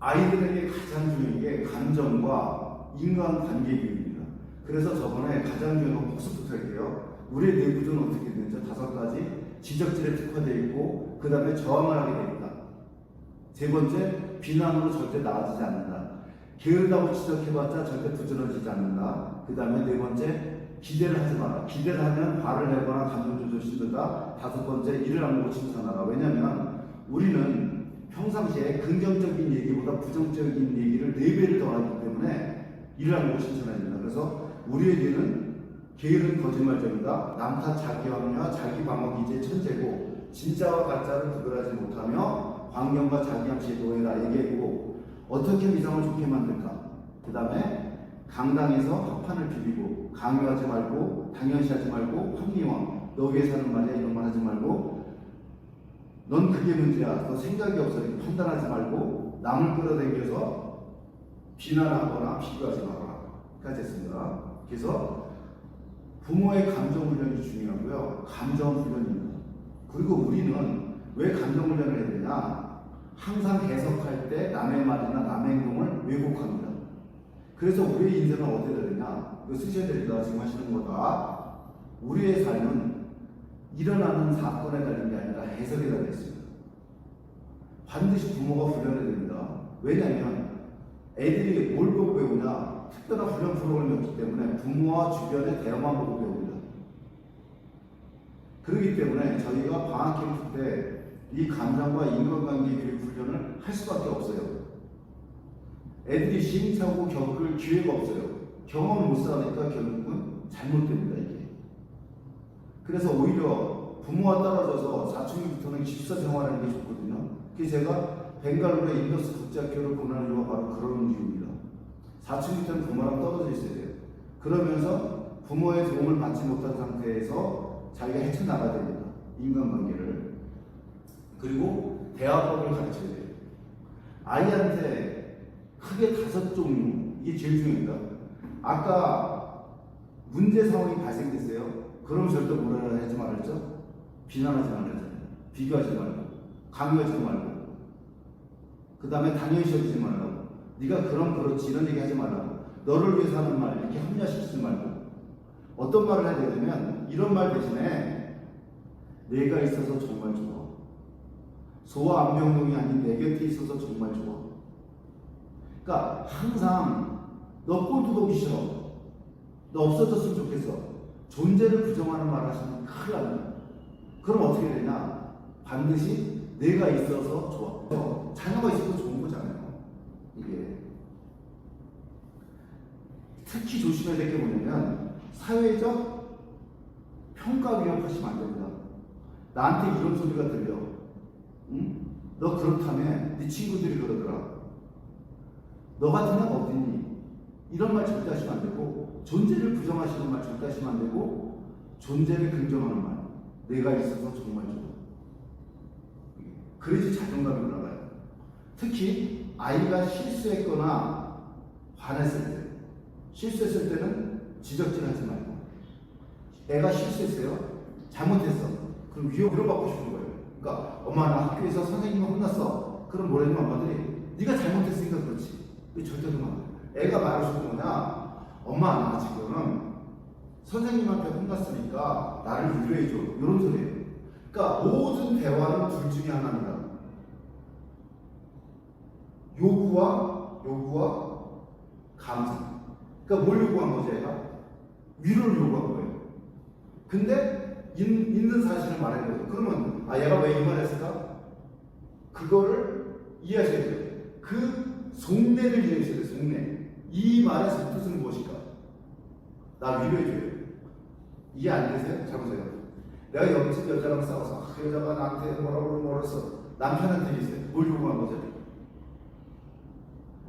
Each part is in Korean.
아이들에게 가장 중요한 게 감정과 인간 관계 교육입니다. 그래서 저번에 가장 중요한 건 복습부터 할게요. 우리의 내부는 어떻게 되는지 다섯 가지 지적질에 특화되어 있고 그 다음에 저항을 하게 있다. 세 번째, 비난으로 절대 나아지지 않는다. 게으르다고 지적해봤자 절대 부드러지지 않는다. 그 다음에 네 번째, 기대를 하지 마라. 기대를 하면 발을 내거나 감정 조절 힘들다. 다섯 번째, 일을 안 보고 칭찬하라. 왜냐하면 우리는 평상시에 긍정적인 얘기보다 부정적인 얘기를 네 배를 더 하기 때문에 보고 칭찬해야 된다. 그래서 우리에게는 게으른 거짓말쟁이다. 남탓 자기합리와 자기 방어 기제 천재고 진짜와 가짜를 구별하지 못하며 환경과 자기 암시의 노예다 얘기했고 어떻게 위상을 좋게 만들까? 그 다음에 강당에서 합판을 비비고 강요하지 말고 당연시하지 말고 합리화 너 위해 사는 말이야 이런 말 하지 말고 넌 그게 문제야 너 생각이 없어 판단하지 말고 남을 끌어당겨서 비난하거나 비교하지 마라 까지 했습니다 그래서 부모의 감정 훈련이 중요하고요 감정 훈련입니다 그리고 우리는 왜 감정 훈련을 해야 되냐 항상 해석할 때 남의 말이나 남의 행동을 왜곡합니다. 그래서 우리의 인생은 어디에 되냐? 이거 쓰셔야 됩니다. 지금 하시는 거다. 우리의 삶은 일어나는 사건에 달린 게 아니라 해석에 달려 있습니다. 반드시 부모가 훈련해야 됩니다. 왜냐하면 애들이 뭘 보고 배우냐? 특별한 훈련 프로그램이 없기 때문에 부모와 주변의 대화만 보고 배웁니다. 그렇기 때문에 저희가 방학 캠프 때 이 감정과 인간관계 교육 훈련을 할 수밖에 없어요. 애들이 시행착오 겪을 기회가 없어요. 경험을 못 쌓으니까 결국은 잘못됩니다, 이게. 그래서 오히려 부모와 떨어져서 사춘기부터는 집사 생활하는 게 좋거든요. 그래서 제가 벵갈루의 인더스 국제학교를 보내는 이유가 바로 그런 이유입니다. 사춘기 때는 부모랑 떨어져 있어야 돼요. 그러면서 부모의 도움을 받지 못한 상태에서 자기가 헤쳐나가야 됩니다. 인간관계를. 그리고 대화법을 가르쳐야 돼요. 아이한테 크게 다섯 종류, 이게 제일 중요합니다. 아까 문제 상황이 발생됐어요. 그럼 절대 뭐라 하지 말았죠? 비난하지 말았잖아요. 비교하지 말고, 강요하지 말고, 그 다음에 당연시 여기지 말라고. 네가 그럼 그렇지 이런 얘기 하지 말라고. 너를 위해서 하는 말 이렇게 합리화시키지 말고. 어떤 말을 해야 되냐면 이런 말 대신에 내가 있어서 정말 좋아. 소와 안병동이 아닌 내 곁에 있어서 정말 좋아. 그러니까 항상 너 꼴도 보기 싫어. 너 없어졌으면 좋겠어. 존재를 부정하는 말 하시면 큰일 납니다. 그럼 어떻게 되냐? 반드시 내가 있어서 좋아. 자녀가 있어도 좋은 거잖아요. 이게. 특히 조심해야 될 게 뭐냐면 사회적 평가 위협하시면 안 됩니다. 나한테 이런 소리가 들려. 응? 너 그렇다며 네 친구들이 그러더라. 너 같은 애가 어딨니? 이런 말 절대 하시면 안 되고 존재를 부정하시는 말 절대 하시면 안 되고 존재를 긍정하는 말 내가 있어서 정말 좋아. 그래야지 자존감이 올라가요. 특히 아이가 실수했거나 화냈을 때 실수했을 때는 지적질하지 말고 애가 실수했어요. 잘못했어. 그럼 위협을 받고 싶은 거예요. 그러니까 엄마 나 학교에서 선생님이 혼났어. 그럼 뭐라냐면 엄마들이 네가 잘못했으니까 그렇지. 왜 절대 그만. 애가 말해주는 거냐? 엄마 나 지금 선생님한테 혼났으니까 나를 위로해줘. 이런 소리예요. 그러니까 모든 대화는 둘 중에 하나입니다. 요구와 요구와 감사. 그러니까 뭘 요구한 거죠, 얘가? 위로를 요구한 거예요. 근데 있, 있는 사실을 말해야 돼요. 그러면 아 얘가 왜 이 말을 했을까? 그거를 이해하셔야 돼요. 그 속내를 이해하셔야 돼요. 속내. 이 말의 뜻은 무엇일까? 나 위로해줘요. 이해 안 되세요? 잘 보세요. 내가 옆집 여자랑 싸워서 아, 그 여자가 나한테 뭐라고 뭐랬어. 남편한테 얘기했어요. 뭘 요구한 거죠?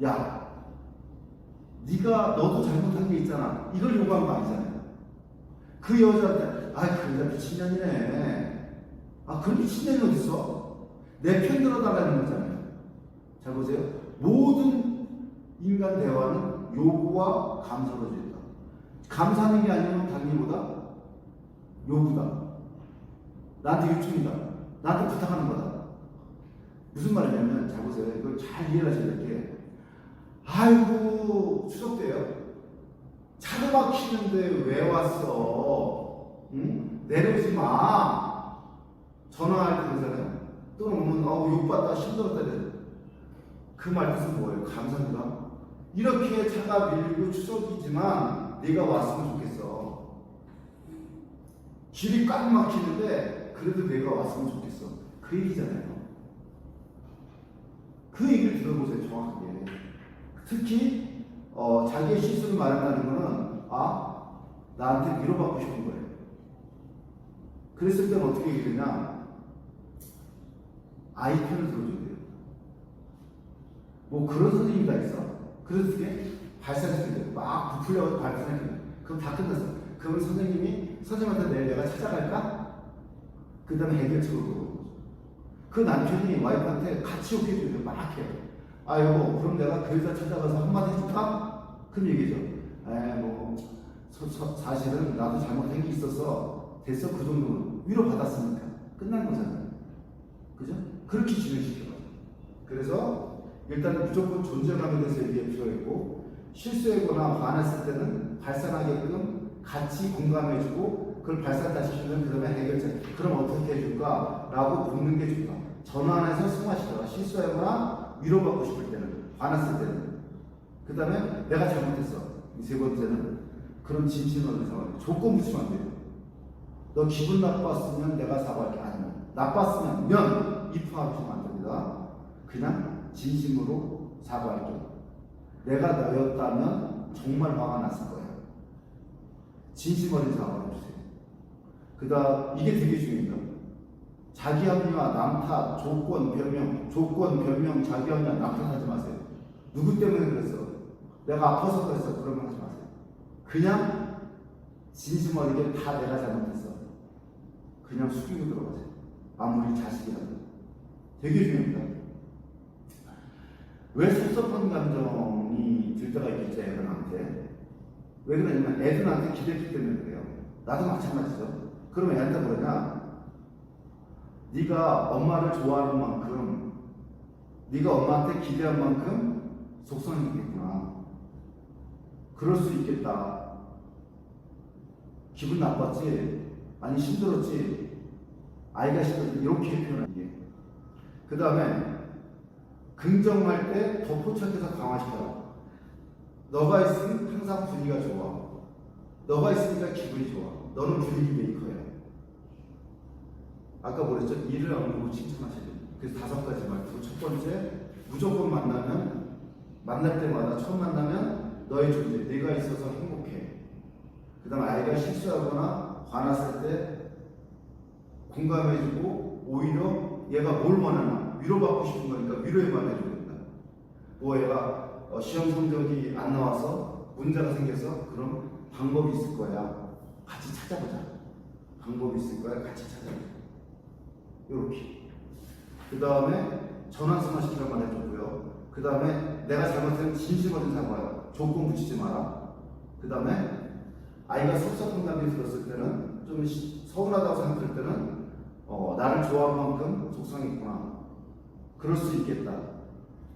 야, 네가 너도 잘못한 게 있잖아. 이걸 요구한 거 아니잖아요. 그 여자한테 아, 그 여자 미친년이네. 아, 그런 미친년이 어딨어? 내 편 들어달라는 거잖아요. 잘 보세요. 모든 인간 대화는 요구와 감사로 되다. 감사하는 게 아니면 당기보다 요구다. 나한테 요청이다. 나한테 부탁하는 거다. 무슨 말이냐면 자 보세요. 이걸 잘 이해를 하셔야 될 게 아이고 추석 때요. 차도 막히는데 왜 왔어? 응? 내려오지 마. 전화할 때 그러잖아요. 또는 오면 어우 욕받다 힘들었다 이래. 그말 뜻은 뭐예요? 감사합니다. 이렇게 차가 밀리고 추석이지만 네가 왔으면 좋겠어. 길이 꽉 막히는데 그래도 내가 왔으면 좋겠어. 그 얘기잖아요. 그 얘기를 들어보세요, 정확하게. 특히 어, 자기의 실수를 말한다는 거는 아 나한테 위로받고 싶은 거예요. 그랬을 때는 어떻게 얘기되냐? 아이 편을 들어줘야 돼요. 뭐 그런 선생님이 다 있어. 그래서 그게 발산시켜요. 막 부풀려서 발산시켜요. 그럼 다 끝났어. 그러면 선생님이 선생님한테 내일 내가 찾아갈까? 그 다음에 해결책을 물어보고 그 남편이 와이프한테 같이 오게 해줘요. 막 해요. 아 여보 그럼 내가 교회사 찾아가서 한마디 해줄까? 그럼 얘기죠. 에뭐 사실은 나도 잘못한 게 있어서 됐어 그 정도는 위로 받았으니까 끝난 거잖아요. 그죠? 그렇게 진행시켜요. 그래서 일단 무조건 존재감에 대해서 얘기할 필요가 있고 실수하거나 화났을 때는 발산하게끔 같이 공감해주고 그걸 발산 다시 주면 그 다음에 해결책 그럼 어떻게 해줄까? 라고 묻는 게 좋다. 안에서 승화시켜라. 실수하거나 위로받고 싶을 때는 화났을 때는 그 다음에 내가 잘못했어. 이 세 번째는 그런 진심을 상황 조건 붙이면 안 돼요. 너 기분 나빴으면 내가 사과할게 아니면 나빴으면 면 입하시면 안 됩니다. 그냥 진심으로 사과할게. 내가 너였다면 정말 화가 났을 거야. 진심 어린 사과를 해주세요. 그 다음 이게 되게 중요해요. 자기 합리화, 남탓, 조건, 변명, 조건, 변명, 자기 합리화, 남탓하지 마세요. 누구 때문에 그랬어? 내가 아파서 그랬어. 말 하지 마세요. 그냥 진심 어리게 다 내가 잘못했어. 그냥 숙이고 들어가세요. 아무리 자식이라도. 되게 중요합니다. 왜 섭섭한 감정이 들 때가 있겠죠, 애들한테? 왜 그러냐면 애들한테 기대기 때문에 그래요. 나도 마찬가지죠. 그러면 애한테 뭐냐? 네가 엄마를 좋아하는 만큼, 네가 엄마한테 기대한 만큼 속성이 있겠구나. 그럴 수 있겠다. 기분 나빴지? 아니 힘들었지? 아이가 힘들었지? 이렇게 표현하는 게. 그 다음에 긍정할 때 더 포착해서 강화시켜라. 너가 있으면 항상 분위기가 좋아. 너가 있으니까 기분이 좋아. 너는 분위기 메이커야. 아까 뭐랬죠? 일을 안 보고 칭찬하셔야 돼. 그래서 다섯 가지 말투. 첫 번째, 무조건 만나면, 만날 때마다 처음 만나면 너의 존재, 내가 있어서 행복해. 그 다음에 아이가 실수하거나 화났을 때 공감해주고 오히려 얘가 뭘 원하나 위로받고 싶은 거니까 위로에만 해줘야 된다. 뭐 얘가 어, 시험 성적이 안 나와서 문제가 생겨서 그럼 방법이 있을 거야. 같이 찾아보자. 방법이 있을 거야. 같이 찾아보자. 이렇게. 그 다음에 전환성화 시키란 말 해줬고요. 그 다음에 내가 잘못한 진심 어린 사과야. 조건 붙이지 마라. 그 다음에 아이가 섭섭한 감이 들었을 때는 좀 시- 서운하다고 생각할 때는 어, 나를 좋아한 만큼 속상했구나. 그럴 수 있겠다.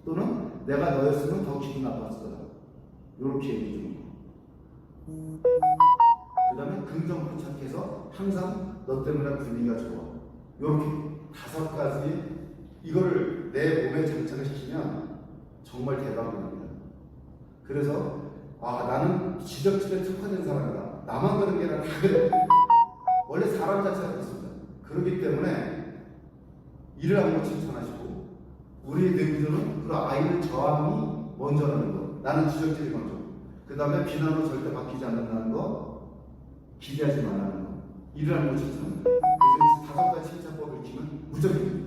또는 내가 너였으면 더 기분 나빴을 거다. 이렇게 얘기해 주는 거. 그 다음에 긍정 포착해서 항상 너 때문에 분위기가 좋아. 이렇게 다섯 가지 이거를 내 몸에 장착을 시키면 정말 대박이 납니다. 그래서 아 나는 지적질에 특화된 사람이다. 나만 그런 게 아니라 다 그래. 원래 사람 자체가 그렇습니다. 그렇기 때문에 일을 한번 칭찬하시고 우리의 내부들은 그 아이를 저항이 먼저라는 거. 나는 지적질이 먼저. 그 다음에 비난으로 절대 바뀌지 않는다는 거. 기대하지 말라는 거. 한번 칭찬합니다. 그래서 이 다섯 가지 칭찬법을 익히면 무조건